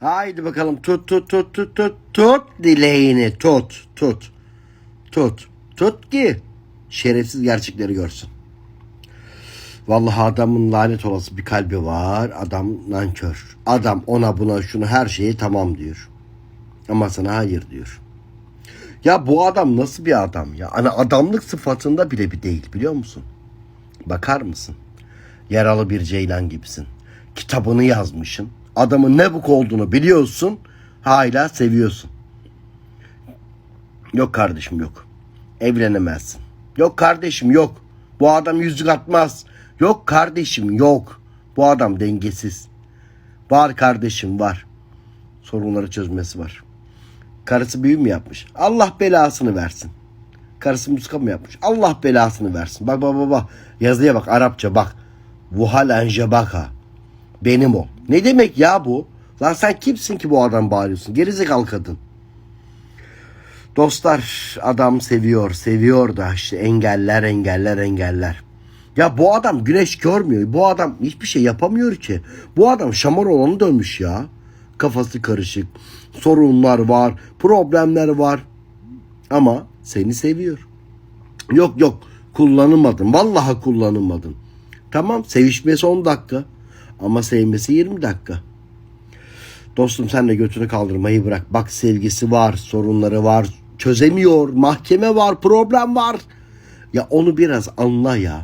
Haydi bakalım tut tut tut tut tut tut dileğini tut tut tut tut ki şerefsiz gerçekleri görsün. Vallahi adamın lanet olası bir kalbi var. Adam nankör. Adam ona buna şunu her şeyi tamam diyor. Ama sana hayır diyor. Ya bu adam nasıl bir adam ya? Hani adamlık sıfatında bile bir değil biliyor musun? Bakar mısın? Yaralı bir ceylan gibisin. Kitabını yazmışsın. Adamın ne buk olduğunu biliyorsun. Hala seviyorsun. Yok kardeşim yok. Evlenemezsin. Yok kardeşim yok. Bu adam yüzük atmaz. Yok kardeşim yok. Bu adam dengesiz. Var kardeşim var. Sorunları çözmesi var. Karısı büyü mü yapmış? Allah belasını versin. Karısı muska mı yapmış? Allah belasını versin. Bak bak bak bak. Yazıya bak Arapça bak. Vuhal ence baka. Benim o. Ne demek ya bu? Lan sen kimsin ki bu adam bağırıyorsun? Gerizekalı kadın. Dostlar adam seviyor, seviyor da işte engeller, engeller, engeller. Ya bu adam güneş görmüyor. Bu adam hiçbir şey yapamıyor ki. Bu adam şamar olanı dönmüş ya. Kafası karışık. Sorunlar var, problemler var. Ama seni seviyor. Yok yok kullanılmadın. Vallahi kullanılmadın. Tamam sevişmesi 10 dakika. Ama sevmesi 20 dakika. Dostum sen de götünü kaldırmayı bırak. Bak sevgisi var, sorunları var, çözemiyor, mahkeme var, problem var. Ya onu biraz anla ya.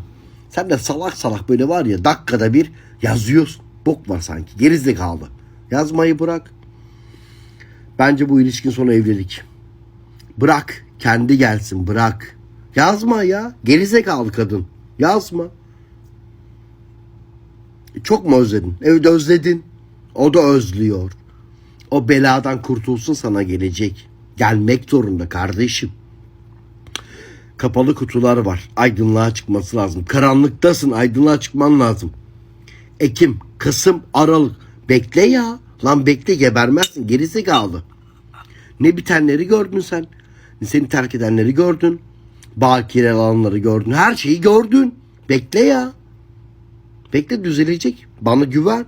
Sen de salak salak böyle var ya dakikada bir yazıyorsun. Bok var sanki. Gerizekalı. Yazmayı bırak. Bence bu ilişkin sonu evlilik. Bırak. Kendi gelsin bırak. Yazma ya. Gerizekalı kadın. Yazma. Çok mu özledin? Evet özledin. O da özlüyor. O beladan kurtulsun sana gelecek. Gelmek zorunda kardeşim. Kapalı kutular var. Aydınlığa çıkması lazım. Karanlıktasın. Aydınlığa çıkman lazım. Ekim, Kasım, Aralık. Bekle ya. Lan bekle gebermezsin. Gerizekalı. Ne bitenleri gördün sen. Seni terk edenleri gördün. Bakire alanları gördün. Her şeyi gördün. Bekle ya. Bekle düzelecek. Bana güven.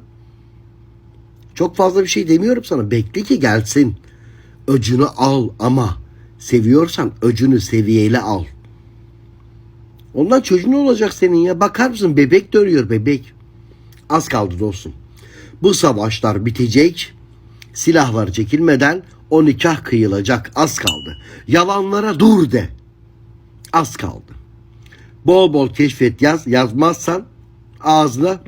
Çok fazla bir şey demiyorum sana. Bekle ki gelsin. Öcünü al ama seviyorsan öcünü seviyeli al. Ondan çocuğun olacak senin ya. Bakar mısın bebek dönüyor bebek. Az kaldı dostum. Bu savaşlar bitecek. Silahlar çekilmeden o nikah kıyılacak. Az kaldı. Yalanlara dur de. Az kaldı. Bol bol keşfet yaz. Yazmazsan ağzına